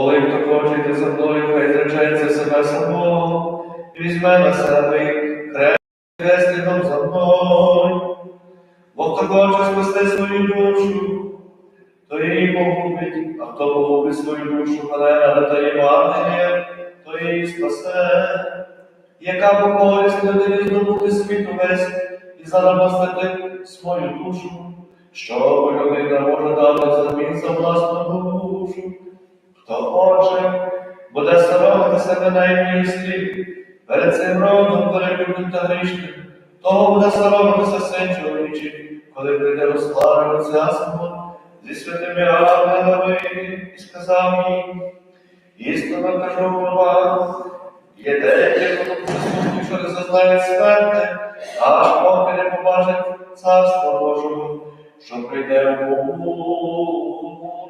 Коли хто хоче за мною, хай зречеться себе самого, візьме на себе хрест хрестиком за мною. Бо хто хоче спасти свою душу, то її погубить, а хто погубить свою душу, але та Євангеліє, то її спасе. Яка б користь людині здобути світ увесь і заробити свою душу, що людина може дати замін за власну душу. Хто хоче, буде соромити себе на ім'я перед цим родом перелюбним та грішним, того буде соромитися син чоловічий, коли прийде розславлено цясимо зі святими ангелами і сказав їм, істинно кажу вам, є деякі, що не зазнають смерти, аж поки не побачить царство Божого, що прийде в могутності.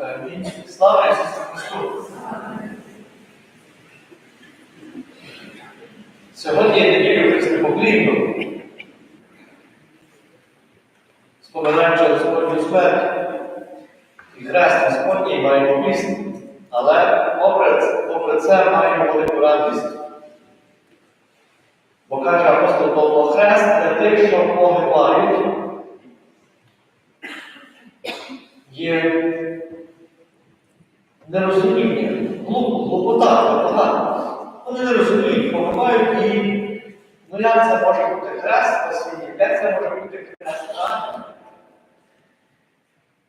Амінь. Слава Ісусу Христу! Сьогодні неділю Христопоклінну, споминаючи Господню смерть і хрест Господній маємо пісню, але попри, попри це маємо велику радість. Бо каже апостол Павло, хрест для тих, що погибають, є нерозуміння, глуп- глупота, глупота. Вони не розуміють, погибають і ну як це може бути хрест спасіння, як це може бути хрест ангела?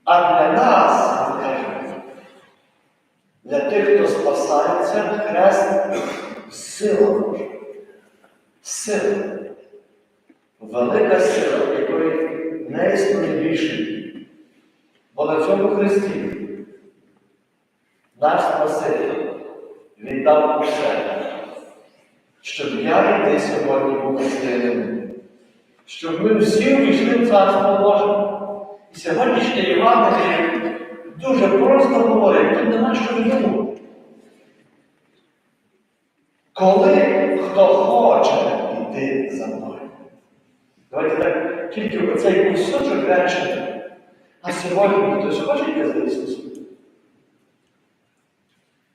А для нас, для тих, хто спасається, хрест сила. Сила. Велика сила, якої не існує більше. Бо на цьому Христі наш Спаситель віддав усе, щоб я і ти сьогодні був християнином, щоб ми всі увійшли в Царство Боже. І сьогоднішнє Євангеліє дуже просто говорить, тут нема що йому. Коли хто хоче йти за мною. Давайте так, тільки оцей кусочок речення. А сьогодні хтось хоче йти за Ісусом?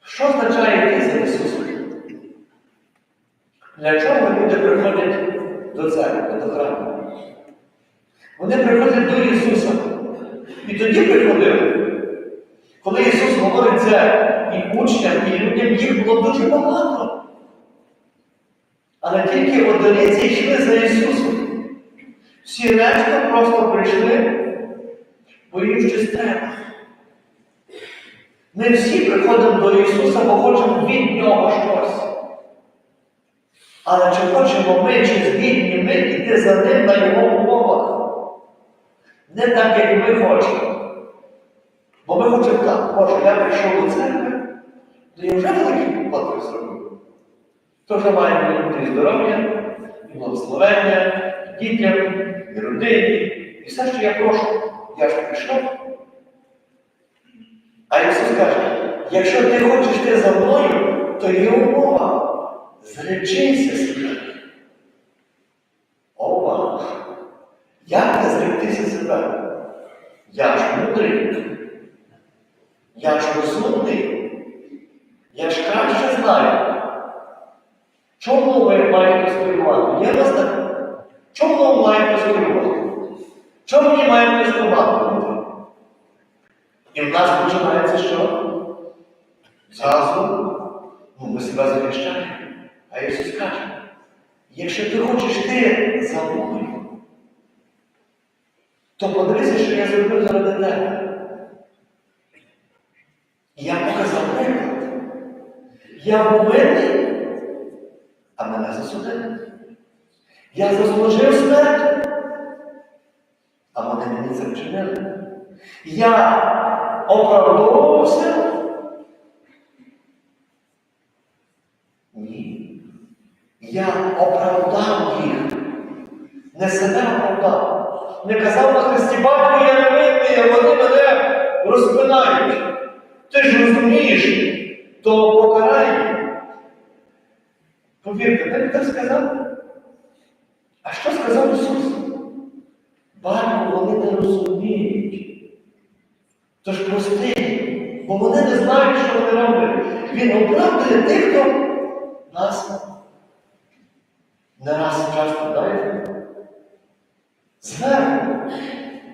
Що означає йти за Ісусом? Для чого люди приходять до церкви, до храму? Вони приходять до Ісуса. І тоді приходили. Коли Ісус говорить це і учням, і людям їх було дуже багато. Але тільки одиниці йшли за Ісусом. Всі решта просто прийшли бо треба. Ми всі приходимо до Ісуса, бо хочемо від Нього щось. Але чи хочемо ми, чи згідні ми йти за ним на Його умовах? Не так, як ми хочемо. Бо ми хочемо так, Боже, я прийшов до церкви, то я вже великий подвиг зробив. То вже має бути здоров'я, і благословення, і дітям, і родині, і все, що я прошу. Я ж прийшов. А Ісус каже, якщо ти хочеш йти за мною, то є умова. Зречися себе. Ова! Як не зректися себе? Я ж мудрий. Я ж розумний. Я ж краще знаю. Чому ви маєте скорювати? Я вас так. Чому ви маєте скорювати? Чому мені маємо тестувати? І в нас починається що? Зразу ну, ми себе захищаємо. А Ісус каже, якщо ти хочеш ти за мною, то подивися, що я зробив заради тебе. Я показав приклад. Я був винний, а мене засудили. Я заслужив смерть, а вони мені це вчинили. Я оправдовувався? Ні. Я оправдав їх. Не себе оправдав, не казав на Христі, батько, я не винний, а вони мене розпинають. Ти ж розумієш, то покарай. Повірте, так так сказав. А що сказав Ісус? Батько, вони не розуміють. Тож прости, бо вони не знають, що вони роблять. Він оправдує тих, хто нас не раз часто дає. Зверху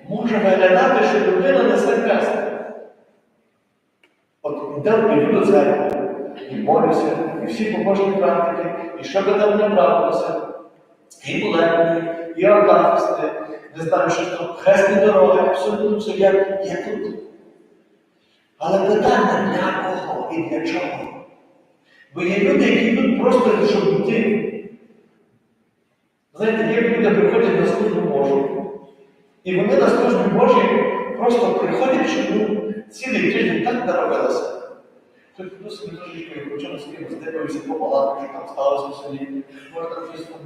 може виглядати, що людина несе хрест. От йдемо іду до церкви, і молюся, і всі побожні практики, і що би там не правилося, і молебні, і акафісти, не знаю, що там, хресні дороги, абсолютно все, я, я тут. Але питання для кого і для чого? Бо є люди, які йдуть просто. Знаєте, є люди приходять на службу Божу, і вони на службі Божій просто приходять, щоб ну, цілий тиждень так наробилося. Хоч ну, собі трошечки почав з кимось дивився по палатку, що там сталося в може там щось там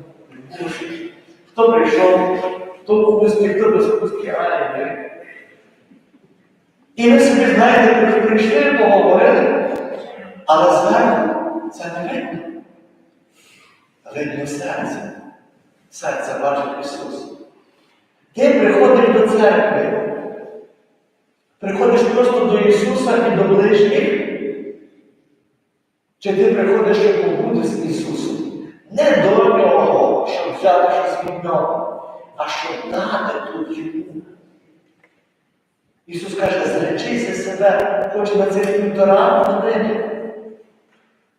бушить. Хто прийшов, хто в пусті, хто без пустки, а ні. І ви собі знаєте, ви прийшли, поговорили, але зверху це не видно. Видно серце. Серце бачить Ісус. Ти приходиш до церкви, приходиш просто до Ісуса і до ближніх, чи ти приходиш, щоб побути з Ісусом? Не до нього, щоб взяти щось від нього, а щоб дати тут йому. Ісус каже, зречися себе, хоч на цих півтора години.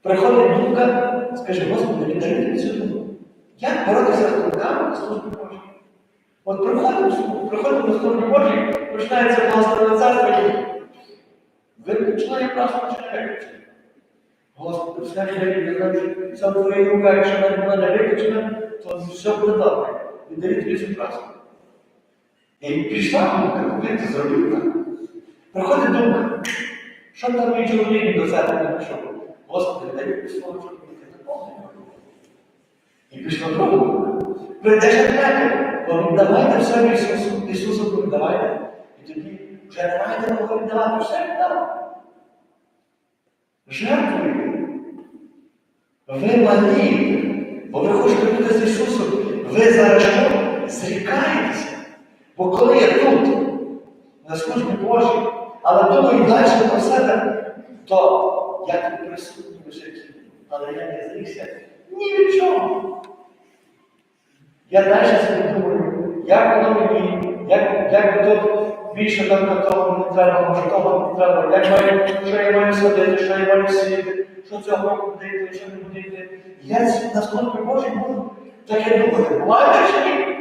Приходить думка, скаже, Господи, віддай цю думку. Як боротися з думками на службі Божій? От приходимо, приходимо до служби Божій, починається благословенне царство, і ви починає право починаєте. Господи, все не знаю, все в твоїх руках, якщо вона не виключена, то все буде добре. Віддай тобі цю працю. І пішла думка, коли ти зробив так. Приходить думка, що там мій чоловік до церкви не пішов. Господи, дай мені слово. І пішла друга думка. Прийдеш на третє, то віддавайте все Ісусу, Ісусу віддавайте. І тоді вже не маєте кого віддавати, все віддав. Жертвуйте. Ви малі, бо ви хочете бути з Ісусом. Ви зараз? Зрікаєтеся. Бо коли я тут, на службі Божій, але думаю далі про себе, то я тут присутній в житті, але я не зрікся ні від чого. Я далі собі думаю, як воно мені, як, як тут більше там того не треба, може того не треба, як маю, що я маю садити, що я маю сіяти, що цього буде що не буде. Я на службі Божій буду таке думати, буває чи ні?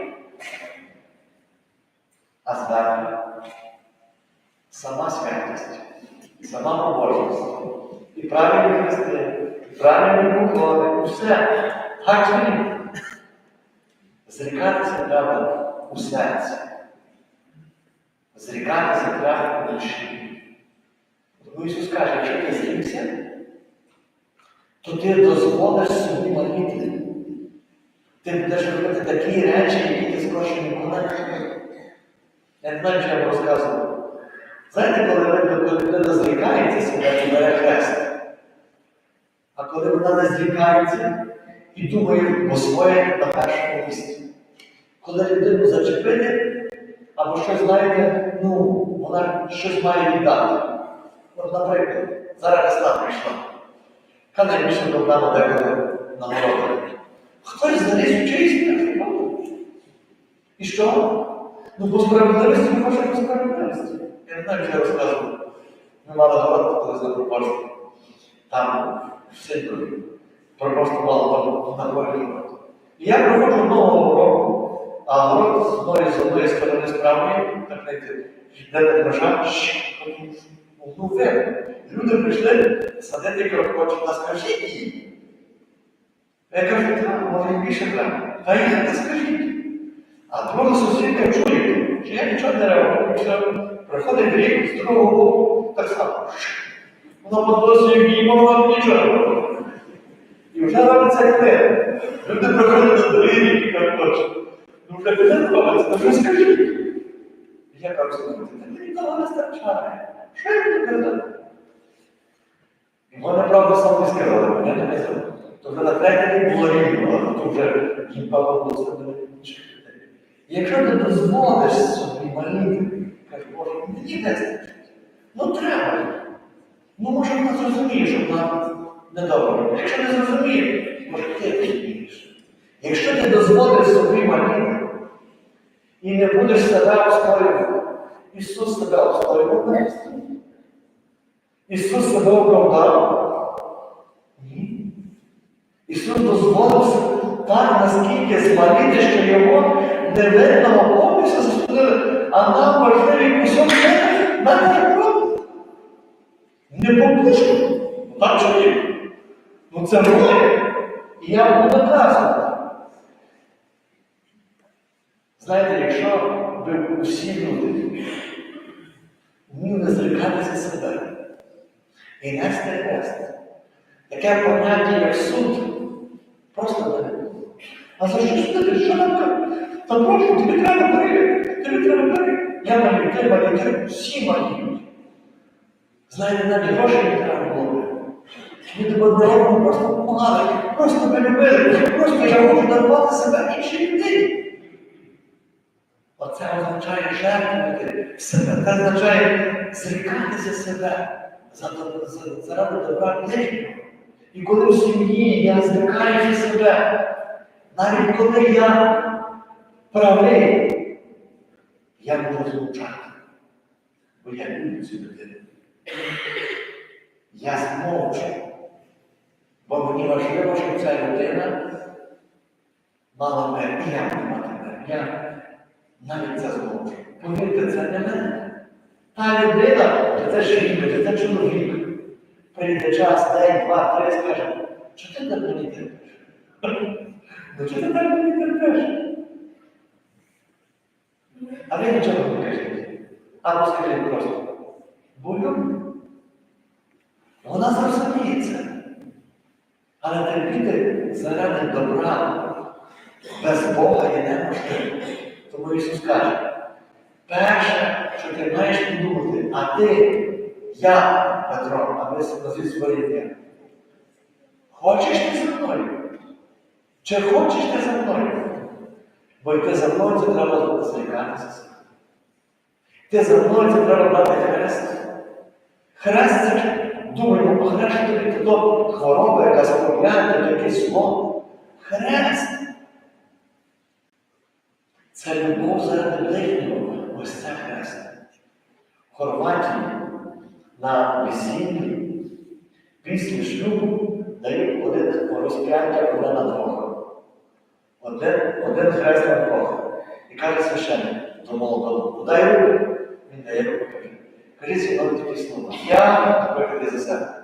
А зверху сама святість, сама побожність, і правильні правильні поклони, все. Так? Зрікатися треба у серці. Зрікатися треба у душі. Тому Ісус каже, якщо ти зрікся, то ти дозволиш собі молити. Ти будеш робити такі речі, які ти скорше ніколи не робив. Я не знаю, що я вам розказував. Знаєте, коли людина зрікається себе і бере хрест, а коли вона не зрікається і думає по своє на першому місці. Коли людину зачепити, або щось знаєте, ну, вона щось має віддати. От, наприклад, зараз весна прийшла. Яка найбільша проблема деколи на народу? Хтось заліз мір. І що? Ну, по справедливості ми хочемо по справедливості. Я не знаю, що я розказував. Ми мали город колись на пропорції. Там Силькові. Пропорцію мало на горі. І я проходжу одного року, а город з одної з одної сторони з правої, так знаєте, йде межа, ну видно. Люди прийшли садити крокочок, та скажіть їм. Я кажу, так, може більше треба. Та й не скажіть. А друга сусідка чує, що я нічого не реагую. Приходить рік, з другого боку, так само. Вона подосує їй, мова нічого. І вже робиться хвилина. Люди приходять другий рік і кажуть, точно. Ну вже не робиться, то вже скажіть. Я кажу, мені того не старчає. Що я буду казати? І вони, правда, сам не сказали, мене не казали. То вже на третій день було рівно, а то вже їм Павло було інших людей. І якщо ти дозволиш собі маліти, каже, Боже, мені не. Ну треба. Ну, може, вона зрозуміє, що вона недобре. Якщо не зрозуміє, може ти розумієш. Якщо ти дозволиш собі маліти і не будеш себе обстоювати, Ісус себе обстоював не Ісус себе оправдав. Ні. Ісус дозволив так, наскільки змаліти, що його невидного повністю засудили, а нам важливий кусок навіть не. Не попущу. Ну так ні? Ну це моє. І я буду наказувати. Знаєте, якщо би усі люди вміли зрікатися себе і нести хрест, таке поняття, як суд, просто не. А за що судити? Що кажуть? Та прошу, тобі треба бери, тобі треба бери. Я малюю, ти ти всі малюють. Знаєте, навіть грошей не треба було. Люди одне одному просто допомагали, просто любили, просто я можу дарувати себе іншій людині. Оце означає жертвувати себе. Це означає зрікатися себе за, за, заради добра ближнього. І коли в сім'ї я зрікаюся себе, навіть коли я правий, я можу змовчати. Бо я люблю цю людину. Я змовчу. Бо мені важливо, щоб ця людина мала мене, і я буду мати мене. Я навіть це змовчу. Повірте, це не мене. Та людина, це жінка, це чоловік. Прийде час, день, два, три, скаже, що ти так мені терпиш? Ну чи ти так мені терпиш? А ви нічого не кажіть. Або скажіть просто, бо люблю. Вона зрозуміє це. Але терпіти заради добра без Бога є неможливо. Тому Ісус каже, перше, що ти маєш подумати, а ти, я, Петро, а ви назвіть своє. Хочеш ти за мною? Чи хочеш ти за мною? Бо йти за мною це треба зрікатися. Ти за мною це треба брати хрест. Хрест ж, думаємо, хрест тобі то хвороба, якась проблема, якесь зло. Хрест. Це любов заради ближнього. Ось це хрест. В Хорватії на весіллі після шлюбу дають один розп'яття одне на двох. Один, один хрест на двох. І каже священник до молодого, подай. Він дає руку Кажіть такі слова. Я, виклади за себе.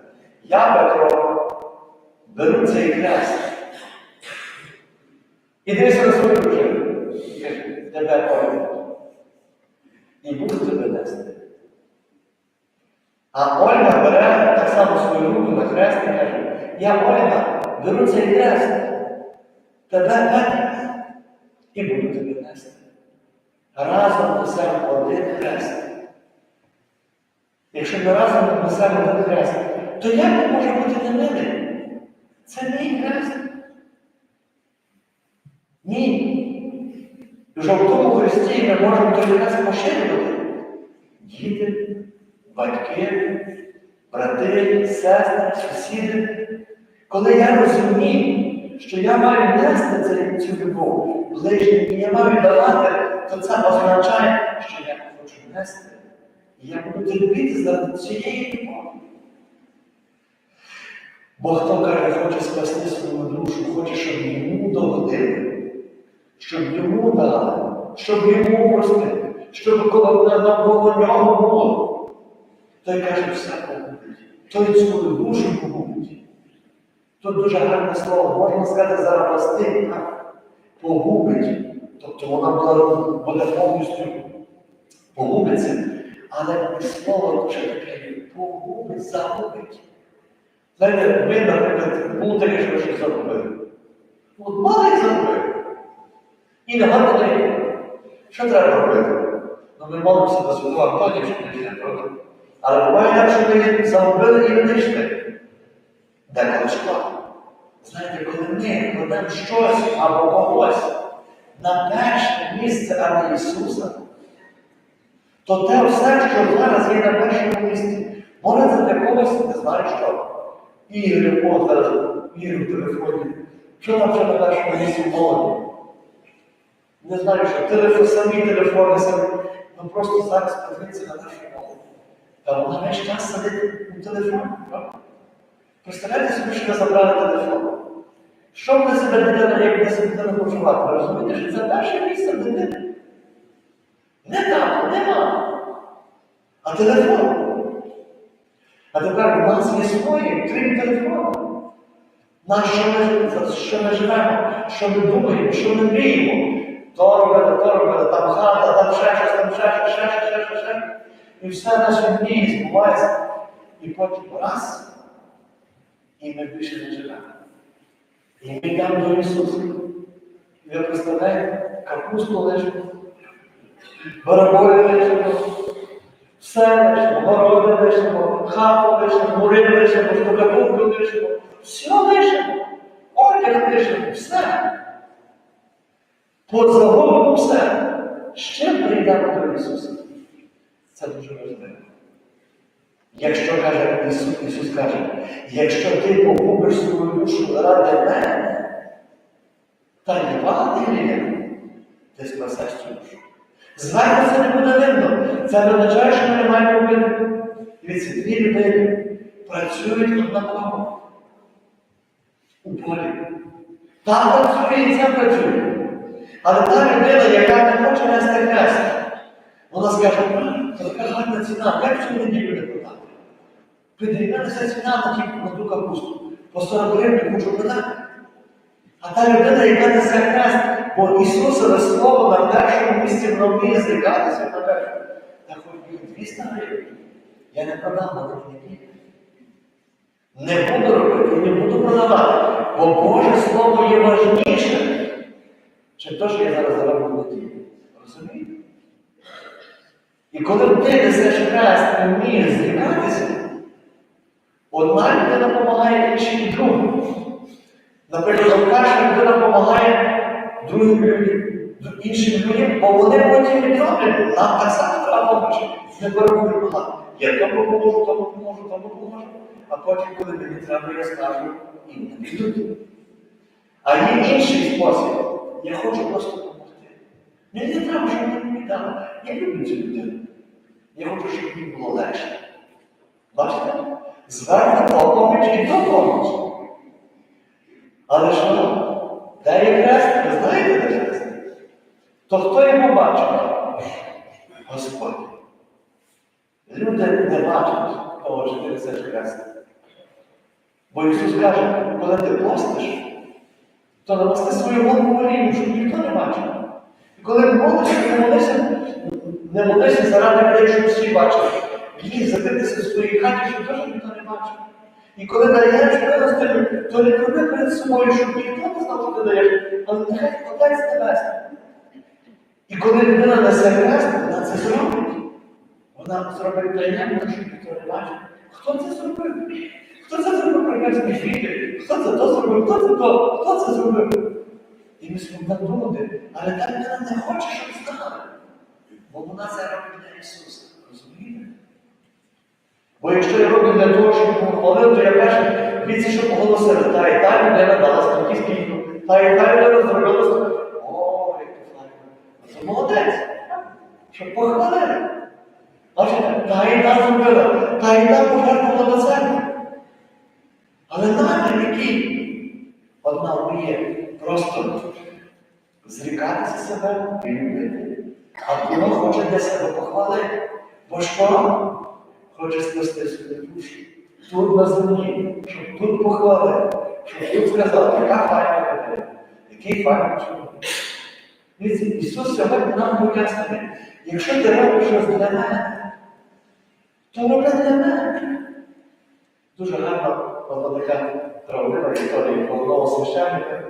Я, Петро, беру цей хрест. І дивися на свою дружину. Каже, тебе повідомлю. І буду тебе нести. А Ольга бере так само свою руку на хрест і каже, я Ольга, беру цей хрест, тебе хрест, і буду тебе нести. Разом несемо один хрест. Якщо ми разом несемо один хрест, то як ми можемо бути немилим? Це мій хрест. Ні. Вже в тому Христі ми можемо той хрест поширювати. Діти, батьки, брати, сестри, сусіди. Коли я розумію, що я маю нести цю любов ближнім, і я маю давати, то це означає, що я хочу нести. І я буду терпіти заради цієї любові. Бо хто каже, хоче спасти свою душу, хоче, щоб йому догодили, щоб йому дали, щоб йому простили, щоб коло навколо нього було. Той каже, все погубить. Той свою душу погубить. Тут дуже гарне слово, можна сказати, зарости? Погубить. Тобто вона буде повністю погубиться. Але слово дуже таке погубить, загубить. Знаєте, ми, наприклад, було що щось загубили. От мали загубили. І не гарно. Що треба робити? Ну, ми молимося до святого Антонія, що не правда? Але буває так, що ми загубили і не йшли. Деколи шкода. Знаєте, коли ми кладемо щось або когось на перше місце, а не Ісуса, то те все, що зараз є на першому місці, може за для когось не знаю що. Ігри, зараз ігри в телефоні. Що там вже на першому місці молоді? Не знаю, що телефон, самі телефони, самі. Ну просто зараз подивіться на нашу молодь. Та вона весь час сидить у телефоні, правда? Представляєте собі, що ви забрали телефон. Що буде себе дитина, як буде себе дитина почувати? Розумієте, що це перше місце дитини? Не тато, не мама, а телефон. А тепер у нас є свої, крім телефону. На що ми, що ми живемо, що ми думаємо, що ми мріємо. То робили, там хата, там ще щось, там ще щось, ще щось, ще щось. І все наші мрії збувається. І потім раз, і ми більше не живемо. І ми йдемо до Ісуса. І ви представляєте, капусту лежимо, бараболі лежимо, все лишимо, городи лишимо, хату лишимо, мури лишимо, штукатурку лишимо, все лишимо, одяг лишимо, все. Позагубимо все. З чим прийдемо до Ісуса? Це дуже важливо. Якщо каже Ісус, Ісус каже, якщо ти погубиш свою душу ради мене, та Євангелія, ти спасеш цю душу. Зверху це не буде видно. Це не означає, що ми не маємо робити. Дивіться, дві людини працюють однаково у полі. Там працює і це працює. Але та людина, яка не хоче нести хрест, вона скаже, «А, це така гарна ціна, як цю неділю не продати? Підрівнялася ціна на ту капусту. По 40 гривень можу продати. А та людина, яка несе хрест, бо Ісусове Слово на першому місці воно вміє зрікатися на першому. Та хоч би 200 гривень. Я не продам на них не Не буду робити і не буду продавати. Бо Боже Слово є важніше, чим те, що я зараз зароблю тілі. Розумієте? І коли ти несеш хрест і вмієш зрікатися, одна людина допомагає іншій другу. Наприклад, перша людина допомагає другим людям, бо вони потім відроблять, нам так само треба допомогти. Не багато. Я тому поможу, тому поможу, тому поможу. А потім, коли мені треба, я скажу, і не. А є інший спосіб. Я хочу просто допомогти. Мені не треба, щоб вони мені дали. Я люблю цю людину. Я хочу, щоб їм було легше. Бачите? Звернення поміч і допомогу. Але що? Є хрест? Ви знаєте, де хрест? То хто його бачив? Господь. Люди не бачать того, що ти несеш хрест. Бо Ісус каже, коли ти постиш, то намасти свою голову волію, щоб ніхто не бачив. І коли молишся, не молися, не молися заради людей, щоб всі бачили. Їх закритися в своїй хаті, щоб теж ніхто не бачив. І коли даєш милостиню, то не роби перед собою, щоб ніхто не знав, що ти даєш, але нехай Отець Небесний. І коли людина несе хрест, вона це зробить. Вона зробить таємно, щоб ніхто не бачив. Хто це зробив? Хто це зробив прекрасні жінки? Хто це то зробив? Хто це то? Хто це зробив? І ми собі думати, але та людина не хоче, щоб знали. Бо вона це робить для Ісуса. Розумієте? Бо якщо я роблю для того, щоб похвалив, то я перше віці, що оголосили, та і та людина дала стільки скільки, та і та людина зробила. О, як то файно. Це молодець. Щоб похвалили. Бачите, та і та зробила, та і та пожертвувала на церкву. Але намір який? Одна вміє просто зрікатися себе і любити. А друга хоче для себе похвалити. Бо що? Хоче спасти свою душу. Тут на землі, щоб тут похвалити, щоб тут сказати, яка файна людина, який файний чоловік. Ісус сьогодні нам пояснює, якщо ти робиш щось для мене, то роби для мене. Дуже гарна одна така травлива історія головного священника,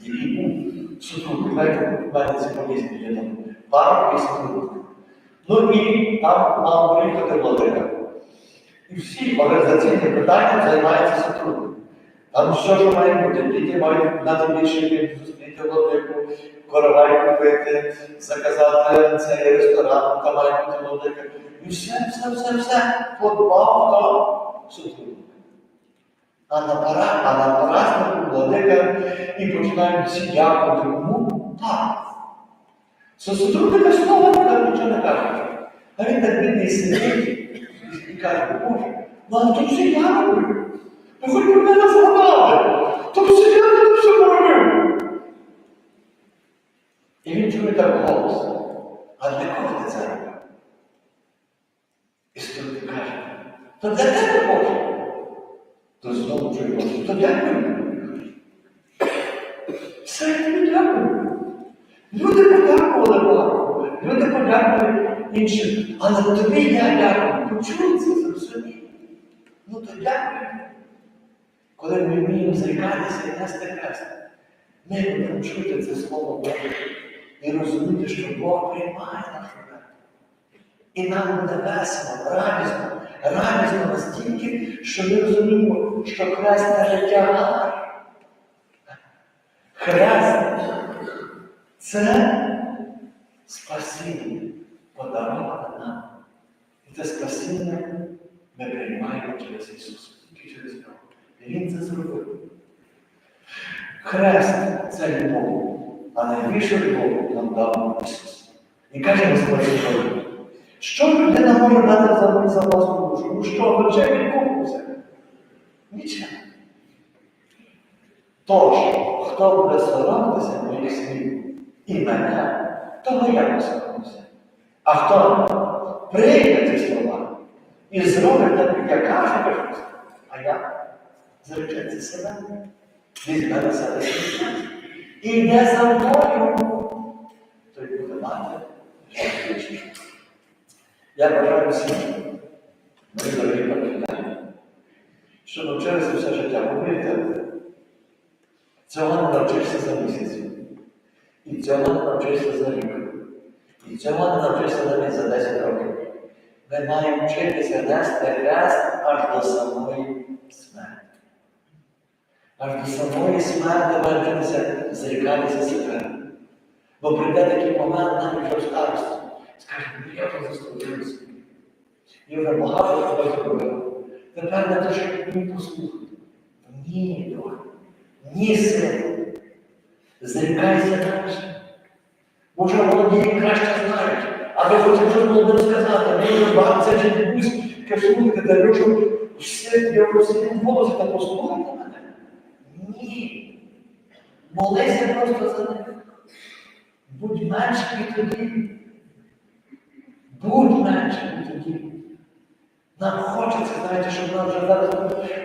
який був супруги. Знаєте, в мене ці помісні є там пару і супруги. Ну і там мав приїхати владика. І всі організаційні питання займаються супруги. Там що має бути, діти мають на більше зустріти владику, коровай купити, заказати цей ресторан, там має бути владика. І все, все, все, все. Подбав хто супруг. А на пора, а на празднику владика і починають всі дякувати кому? Так. Сосудруга слова не каже, нічого не каже. А він так бідний сидить і каже, Боже, ну а тут все я роблю. Ну хоч би мене згадали, то все я тут все поробив. І він чує так голос. А для кого ти це робив? І сторон каже, то для тебе Боже. Люди подякували Богу, люди подякували іншим, але тобі я дякую. Почули це зрозуміли? Ну то дякую. Коли ми вміємо зрікатися і нести хрест, ми будемо чути це слово Боже і розуміти, що Бог приймає нашу жертву. І нам буде весело, радісно, радісно настільки, що ми розуміємо, що хрест не життя. Хрест це спасіння подароване нам. І це спасіння ми приймаємо через Ісуса, тільки через Нього. І Він це зробив. Хрест це любов, а найбільшу любов нам дав Ісус. І каже Господь Божий, що людина може дати за, за власну душу? Ну що, вече відкупився? Нічого. Тож, хто буде соромитися моїх слів і мене, того я не соромлюся. А хто прийме ці слова і зробить так, як я кажу, а я зречеться себе, візьме на себе і йде за мною, той буде мати життя. Я бажаю всім, мої дорогі пам'ятання, що навчилися все життя. Повірте, Цього не навчишся за місяць. І цього не навчишся за рік. І цього не навчишся навіть за 10 років. Ми маємо вчитися нести хрест аж до самої смерті. Аж до самої смерти маємо вчитися зрікатися себе. Бо прийде такий момент нам вже в старості. Скаже, ну я вже заслужився. Я вже багато чого зробив. Тепер не те, що мені послухати. Ні, Боже. Ні, сину. Зрікайся далі. Може, молоді краще знають. А ви щось молодим сказати, ви вже бабця чи дідусь, яке слухайте, та що все, я просив голос та послухайте мене. Ні. Молися просто за них. Будь менший тоді. Будь менший тоді. Нам хочеться, знаєте, щоб нам вже зараз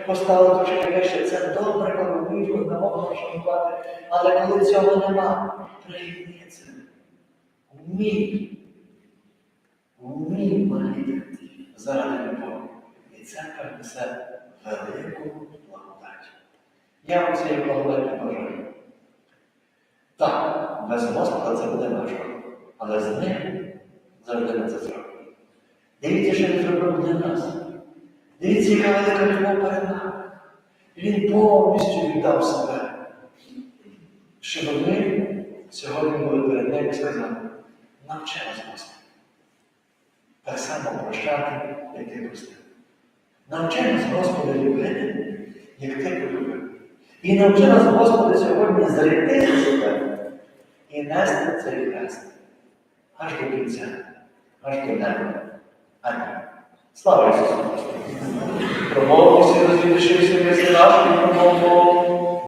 поставили трошки вище. Це добре, коли одне одного шанувати, але коли цього нема, прийми це. Вмій. Вмій молити заради любові. І церква несе велику благодать. Я вам цієї благодаті бажаю. Так, без Господа це буде важко, але з ним завжди ми це зробимо. Дивіться, що він зробив для нас. Дивіться, яка велика любов перед нами. Він повністю віддав себе, щоб ми сьогодні були перед ним і сказали, навчи нас, Господи. Так само прощати, як ти простив. Навчи нас, Господи, любити, як ти полюбив. І навчи нас, Господи, сьогодні зректися себе і нести цей хрест аж до кінця, аж до неба. Амінь. Слава Ісусу Христу! Промовмо всі розвідувачі всі мислі наші, промовмо